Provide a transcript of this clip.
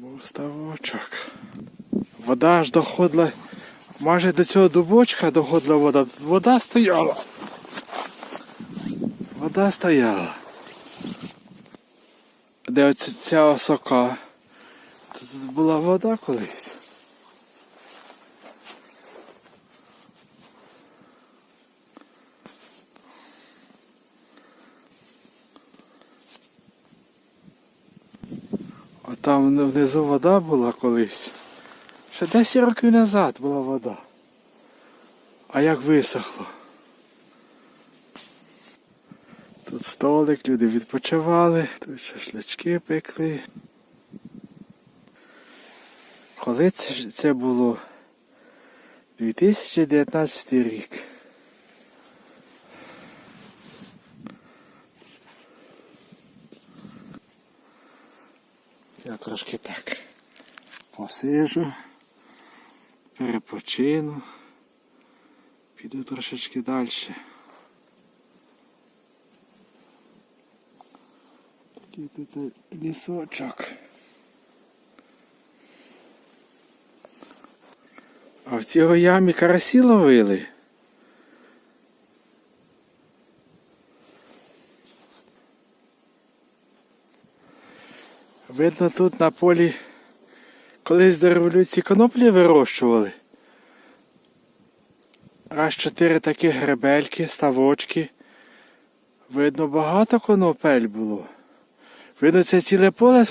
був ставочок. Вода аж доходила. Майже до цього дубочка доходила вода. Вода стояла. Вода стояла. Де оця ця осока? Тут була вода колись. А там внизу вода була колись. Ще 10 років назад була вода. А як висохло. Тут столик, люди відпочивали, тут шашлички пекли. Коли це було? 2019 рік. Я трошки так посижу, перепочину, піду трошечки далі. Такий тут лісочок. А в цій ямі карасі ловили. Видно, тут на полі колись до революції коноплі вирощували. Аж чотири такі гребельки, ставочки. Видно, багато конопель було. Видно, це ціле поле